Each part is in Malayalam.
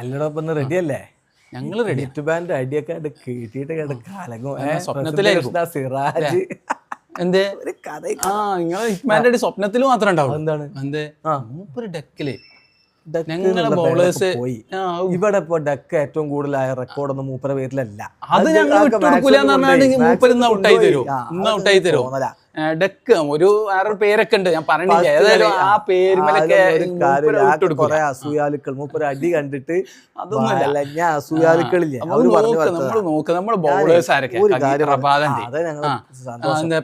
അല്ലടാ ഇപ്പൊ റെഡി അല്ലേ? ഞങ്ങൾ റെഡി ബാൻഡ് അടിയൊക്കെ കേട്ടിട്ട് കേട്ട് കലങ്ങും. സിറാജ്. എന്തേ? ഒരു കഥ ആ നിങ്ങൾ ഹിറ്റ്മാന്റെ അടി സ്വപ്നത്തിൽ മാത്രമേ ഉണ്ടാവും എന്താണ് എന്തേ. മൂപ്പര് ഡെക്കിൽ. ഡക്ക് ഞങ്ങളെ ആ, ഇവിടെ ഇപ്പൊ ഡക്ക് ഏറ്റവും കൂടുതലായ റെക്കോർഡ് ഒന്നും മൂപ്പര പേരിലല്ല. അത് ഞങ്ങൾ മൂപ്പര് ഇന്ന് ഔട്ടായി തരും. ഇന്ന് ഔട്ടായി തരും. ഡെക്ക്. ഒരു വേറൊരു പേരൊക്കെ ഉണ്ട്. ഞാൻ പറഞ്ഞില്ല? ഏതായാലും ആ പേരുമലൊക്കെ വിട്ടുകൊടുക്കൂല. അസൂയാലുക്കൾ. മൂപ്പര് അടി കണ്ടിട്ട് അതൊന്നുമില്ല. ഞാൻ അസൂയാലുക്കളില്ല? നമ്മൾ നോക്കുക നോക്ക് നമ്മൾ ബൗളേഴ്സ് ആരൊക്കെ?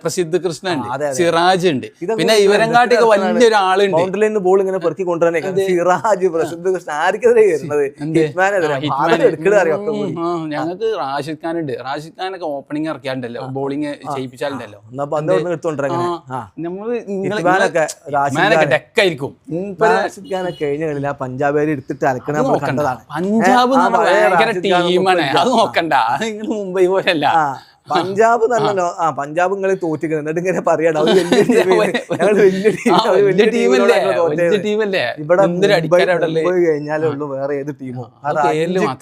പ്രസിദ്ധ കൃഷ്ണ ഉണ്ട്. സിറാജ് ഉണ്ട്. പിന്നെ ഇവരെങ്കാട്ടിയൊക്കെ രസമാണ്. വലിയൊരാളുണ്ട് ബൗണ്ടറി ബോൾ ഇങ്ങനെ പെറുക്കി കൊണ്ടുവരാൻ സിറാജ് പ്രസിദ്ധ കൃഷ്ണ ആർക്കെതിരെ ഞങ്ങൾക്ക് റാഷിദ് ഖാൻ ഉണ്ട്. റാഷിദ് ഖാനൊക്കെ ഓപ്പണിംഗ് ഇറക്കിയാണ്ടല്ലോ. ബോളിംഗ് ചെയ്യിപ്പിച്ചാലുണ്ടല്ലോ. എന്നാ പന്ത് കൊണ്ട് എടുത്തോണ്ടേ ആ നമ്മൾ ഹിറ്റ്മാനൊക്കെ റാഷിദ് മാനൊക്കെ ഡെക്കായിരിക്കും. റാഷിദ് കഴിഞ്ഞ കളിയിൽ ആ പഞ്ചാബുകാർ എടുത്തിട്ട് അലക്കണ കണ്ടതാണ്. പഞ്ചാബ് ടീമാണ് അത് നോക്കണ്ട. നിങ്ങൾ മുംബൈ പോലെയല്ല പഞ്ചാബ് നല്ല ആ. പഞ്ചാബ് നിങ്ങളെ തോറ്റിക്കുന്നത് എന്നിട്ട് ഇങ്ങനെ പറയണം അത് വലിയ. ഞങ്ങൾ ടീമല്ലേ ഇവിടെ മുംബൈ കഴിഞ്ഞാലേ ഉള്ളൂ വേറെ ഏത് ടീമും.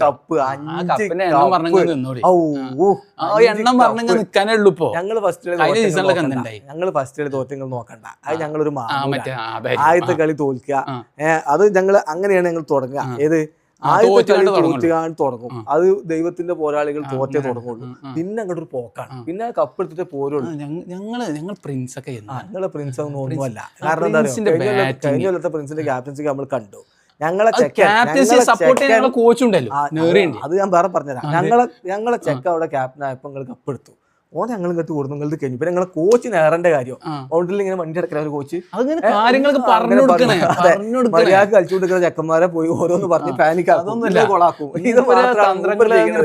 കപ്പ് അഞ്ച് എണ്ണം ഉള്ളൂ ഇപ്പോ. ഞങ്ങൾ ഫസ്റ്റ്? ഞങ്ങൾ ഫസ്റ്റ് തോറ്റങ്ങൾ നോക്കണ്ട. അത് ഞങ്ങളൊരു ആദ്യത്തെ കളി തോൽക്കുക. ഏഹ് അത് ഞങ്ങൾ അങ്ങനെയാണ് ഞങ്ങൾ തുടങ്ങുക. ഏത്? ആദ്യത്തെ കളി തോറ്റുകാണ്ട് തുടങ്ങും. അത് ദൈവത്തിന്റെ പോരാളികൾ തോറ്റേ തുടങ്ങുള്ളൂ. പിന്നെ അങ്ങോട്ട് ഒരു പോക്കാണ്. പിന്നെ കപ്പ് എടുത്തിട്ട് പോരുള്ളൂ. ഞങ്ങൾ ഞങ്ങൾ പ്രിൻസ് ഒക്കെ. ഞങ്ങളെ പ്രിൻസ് ഒന്നും ഒന്നുമല്ല. കാരണം എന്താ പറയുക കഴിഞ്ഞ കൊല്ലത്തെ- പ്രിൻസിന്റെ ക്യാപ്റ്റൻസി നമ്മൾ കണ്ടു. ഞങ്ങളെ ചെക്കൻ ക്യാപ്റ്റൻസി ഞങ്ങളെ സപ്പോർട്ട് ചെയ്യാൻ ചെക്കൻ- കോച്ച് ഉണ്ടല്ലോ. ആ, അത് ഞാൻ വേറെ പറഞ്ഞുതരാം. ഞങ്ങളെ ഞങ്ങളെ ചെക്ക് അവിടെ ക്യാപ്റ്റൻ ആയപ്പോ നിങ്ങൾ കപ്പ് ഓനെ ഞങ്ങൾ ഇങ്ങോട്ട് കൊടുത്തു നിങ്ങൾക്ക് കഴിഞ്ഞു. പിന്നെ ഞങ്ങളെ കോച്ച് ഏറേണ്ട കാര്യം. ഓണ്ടിൽ ഇങ്ങനെ വണ്ടി അടക്കുന്ന ഒരു കോച്ച് മര്യാദ കളിച്ചു കൊടുക്കുന്ന ചെക്കന്മാരെ പോയി ഓരോന്ന് പറഞ്ഞ് പാനിക്. കൊളാക്കും.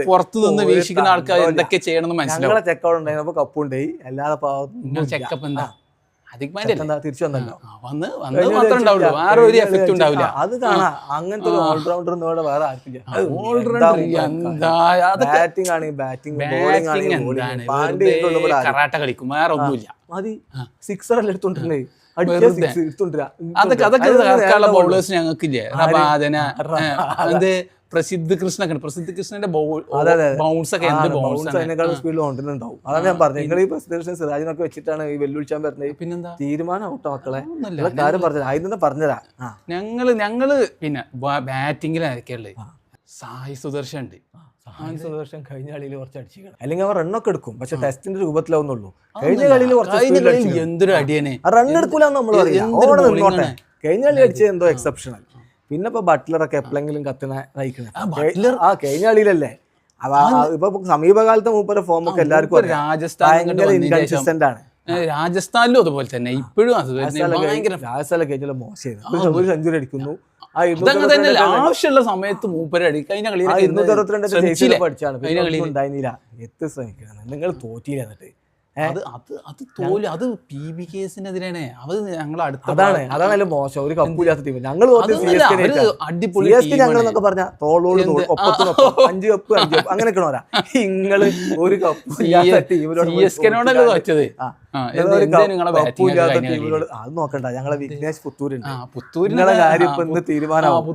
പുറത്തു നിന്ന് വീക്ഷിക്കുന്ന ആൾക്കാർ എന്തൊക്കെ ചെയ്യണമെന്ന് മനസ്സിലാവും. ഞങ്ങളെ ചെക്കൗണ്ട് അവിടെ ഉണ്ടായിരുന്നപ്പോ കപ്പുണ്ടായി അല്ലാതെ ചെക്കപ്പ് എന്താ? തിരിച്ചു വന്നല്ലോ. വന്ന് വന്ന് വന്നത് കഴിഞ്ഞ മാത്രമേ ഉണ്ടാവുള്ളൂ. വേറെ ഒരു എഫക്റ്റ് ഉണ്ടാവില്ല. അത് കാണാം. അങ്ങനത്തെ ഒരു ഓൾറൗണ്ടർ ഇവിടെ വേറെ ആർക്കില്ല ഓൾറൗണ്ടർ ബാറ്റിംഗ് ബോളിംഗ്. എന്താണ്? കറാട്ട കളിക്കും. വേറെ ഒന്നുമില്ല. മതി. സിക്സർ അല്ലേ എടുത്തോണ്ടിരുന്നേ? അതൊക്കെ അതൊക്കെ ബൗളേഴ്സ് ഞങ്ങൾക്കില്ലേ? റബാദന എന്ത്? പ്രസിദ്ധ കൃഷ്ണൊക്കെ. പ്രസിദ്ധ കൃഷ്ണന്റെ. ബൗൺസ് ഒക്കെ എന്ത് ബൗൺസ് അതിനേക്കാളും സ്പീഡിൽ കൊണ്ടുവരുന്നുണ്ടാവും. അതാണ് ഞാൻ പറഞ്ഞത്. നിങ്ങൾ ഈ പ്രസിദ്ധ കൃഷ്ണൻ സിറാജിനൊക്കെ വെച്ചിട്ടാണ് ഈ വെല്ലുവിളിച്ചാൻ വരുന്നത്. പിന്നെന്താ? തീരുമാനം ഔട്ടോ മക്കളെ. കാര്യം പറഞ്ഞത് ആദ്യം പറഞ്ഞതാ. ഞങ്ങൾ ഞങ്ങൾ പിന്നെ ബാറ്റിങ്ങിലായിരിക്കുള്ളത് സായി സുദർശൻ ഉണ്ട്. സായി സുദർശൻ കഴിഞ്ഞ കളിയിൽ കുറച്ച് അടിച്ചിരിക്കണം അല്ലെങ്കിൽ അവർ റണ്ണൊക്കെ എടുക്കും. പക്ഷെ ടെസ്റ്റിന്റെ രൂപത്തിലാവുന്നുള്ളൂ. കഴിഞ്ഞ കളിയിൽ കുറച്ച് എന്തൊരു അടിയനെ. റൺ എടുക്കൂലെന്ന് നമ്മൾ. കഴിഞ്ഞ കളി അടിച്ചത് എന്തോ എക്സെപ്ഷണൽ പിന്നെ ഇപ്പൊ ബട്ട്ലറൊക്കെ എപ്പോഴെങ്കിലും കത്തിന നയിക്കുന്നത്? ആ കഴിഞ്ഞ കളിയിലല്ലേ? ഇപ്പൊ സമീപകാലത്തെ മൂപ്പരെ ഫോം ഒക്കെ എല്ലാവർക്കും. രാജസ്ഥാൻ ഇൻകൺസിസ്റ്റന്റ് ആണ്. രാജസ്ഥാനിലും അതുപോലെ തന്നെ. ഇപ്പോഴും അത് തന്നെ. ഭയങ്കര രാജസ്ഥാനിലെ കഴിഞ്ഞ മോശമായിരുന്നു. ഒരു സെഞ്ചുറി അടിക്കുന്നു. ആവശ്യമുള്ള സമയത്ത് മൂപ്പര അടി കഴിഞ്ഞ കളിയിൽ ഇരുന്നൂറ്റി അറുപത്തിരണ്ട്? പഠിച്ചാണ്. ഉണ്ടായിരുന്നില്ല. എത്തി ശ്രമിക്കണം. നിങ്ങൾ തോറ്റിയില്ല എന്നിട്ട്. അത് അത് അത് തോൽ അത് പി ബി കേസിനെതിരാണ് അത് ഞങ്ങൾ അടുത്ത അതാണ് അതാണ് മോശം. ഒരു കപ്പില്ലാത്ത ടീം ഞങ്ങൾ അടിപൊളി ഞങ്ങൾ എന്നൊക്കെ പറഞ്ഞ തോളോട് തോൾ ഒപ്പത്തിനൊപ്പം അഞ്ച് കപ്പ് അഞ്ച് കപ്പ് അങ്ങനെയൊക്കെ വരാ നിങ്ങൾ ഒരു കപ്പ് ടീമിനോട് ടീമിനോട് അത് നോക്കണ്ട. ഞങ്ങളെ വിഘ്നേഷ് പുത്തൂരുണ്ട്. പുത്തൂരിന്റെ കാര്യം ഇപ്പൊ ഇന്ന് തീരുമാനമാവും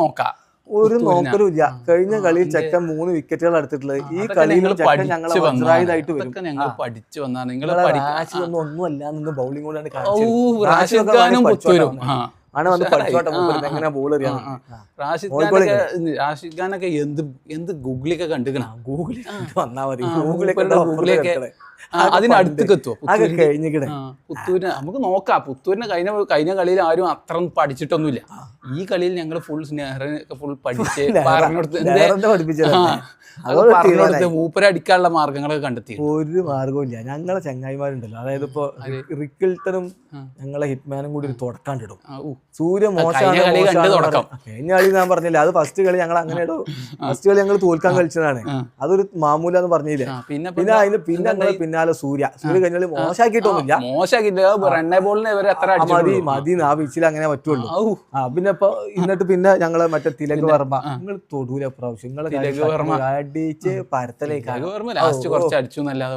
നോക്കാം. ഒരു നോക്കലും ഇല്ല കഴിഞ്ഞ കളിയിൽ ചെക്കൻ മൂന്ന് വിക്കറ്റുകൾ എടുത്തിട്ടുള്ളത്. ഈ കളിയിൽ ഞങ്ങൾ ചെക്കൻ ഞങ്ങളെ വരും. പഠിച്ചു വന്നാണ് നിങ്ങൾ ഒന്നും അല്ലാന്ന് ബൗളിംഗ് കൊണ്ടാണ് ആണ് വന്ന് പഠിച്ചോട്ടെ എങ്ങനെ ബോൾ എറിയാൻ റാഷിദ് ഖാനൊക്കെ റാഷിദ് ഖാനൊക്കെ എന്ത് എന്ത് ഗൂഗിളൊക്കെ കണ്ടുക്കണം ഗൂഗിളിൽ വന്നാ മതി. ഗൂഗിളൊക്കെ ഗൂഗിളൊക്കെ അതിനടുത്തേക്ക് എത്തുമോ കഴിഞ്ഞിക്കണേ നമുക്ക് നോക്കാം. പുത്തൂരിനെ കഴിഞ്ഞ കഴിഞ്ഞ കളിയിൽ ആരും അത്ര പഠിച്ചിട്ടൊന്നുമില്ല. ഈ കളിയിൽ ഞങ്ങൾ ഫുൾ സ്നേഹനൊക്കെ ഫുൾ പഠിച്ച് പറഞ്ഞു കൊടുത്ത് എന്തേ? നേരത്തെ പഠിപ്പിച്ചത് പറഞ്ഞു കൊടുത്ത് മൂപ്പര അടിക്കാനുള്ള മാർഗങ്ങളൊക്കെ കണ്ടെത്തി ഒരു മാർഗവും ഞങ്ങളെ ചങ്ങായിമാരുണ്ടല്ലോ. അതായത് ഇപ്പൊ റിക്കിൾട്ടനും ഞങ്ങളെ ഹിറ്റ്മാനും കൂടി ഒരു തുടക്കാണ്ടിടും. സൂര്യ മോശമാണ്. കഴിഞ്ഞ കളി ഞാൻ പറഞ്ഞില്ല അത് ഫസ്റ്റ് കളി ഞങ്ങൾ അങ്ങനെ ഫസ്റ്റ് കളി ഞങ്ങൾ തോൽക്കാൻ കളിച്ചതാണ്. അതൊരു മാമൂല എന്ന് പറഞ്ഞില്ലേ. പിന്നെ പിന്നെ അതിന് പിന്നെ ഞങ്ങൾ പിന്നാലെ സൂര്യ. സൂര്യ കഴിഞ്ഞ കളി മോശമാക്കിയിട്ടൊന്നുമില്ല. മതി മതി ആ പിച്ചിൽ അങ്ങനെ പറ്റുള്ളൂ. ആ പിന്നെ ഇപ്പൊ എന്നിട്ട് പിന്നെ ഞങ്ങൾ മറ്റേ തിലക് വർമ്മ. നിങ്ങൾ തൊടൂല പ്രാവശ്യം. വർമ്മ. അടിച്ച് പരത്തലേക്ക് ലാസ്റ്റ് കുറച്ച് അടിച്ചു എന്നല്ലാതെ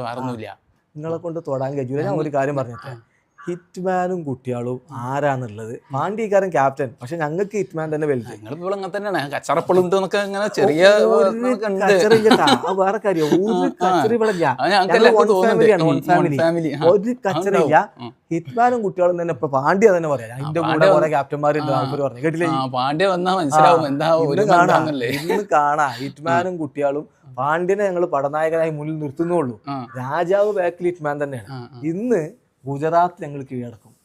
നിങ്ങളെ കൊണ്ട് തൊടാൻ കഴിയൂല. ഞാൻ ഒരു കാര്യം പറഞ്ഞിട്ട്. ഹിറ്റ്മാനും കുട്ടികളും ആരാന്നുള്ളത്. പാണ്ഡ്യക്കാരൻ ക്യാപ്റ്റൻ. പക്ഷെ ഞങ്ങൾക്ക് ഹിറ്റ്മാൻ തന്നെ വലുത്. ഞങ്ങളിപ്പോൾ അങ്ങനെ തന്നെയാണ്. കച്ചറപ്പളുണ്ട് എന്നൊക്കെ ഇങ്ങനെ ചെറിയ ഒരു ഇതൊക്കെ ഉണ്ട്. വേറെ കാര്യം. ഒരു കച്ചറി ഇവിടെ ഇല്ല. അത് ഞങ്ങൾക്ക് ഞങ്ങൾ എല്ലാവർക്കും one തോന്നുന്നുണ്ട് family ആണ്, ഉം, one one family. family. ആ. ഒരു കച്ചറിയില്ല ഹിറ്റ്മാനും കുട്ടികളും തന്നെ ഇപ്പൊ പാണ്ഡ്യ തന്നെ പറയാം. അതിന്റെ കൂടെ കുറെ ക്യാപ്റ്റന്മാരുണ്ട്. അവർ പറഞ്ഞു കേട്ടില്ലേ? പാണ്ഡ്യ മനസ്സിലാവും എന്താ ഇന്ന് കാണാം. ബന്ധാന്നല്ലേ ഇന്ന് കാണാം. ഹിറ്റ്മാനും കുട്ടികളും പാണ്ഡ്യനെ ഞങ്ങൾ പടനായകനായി മുന്നിൽ നിർത്തുന്നുള്ളൂ. രാജാവ് ബാക്കിൽ ഹിറ്റ്മാൻ തന്നെയാണ്. ഇന്ന് ഗുജറാത്ത് ഞങ്ങൾ കീഴടക്കും.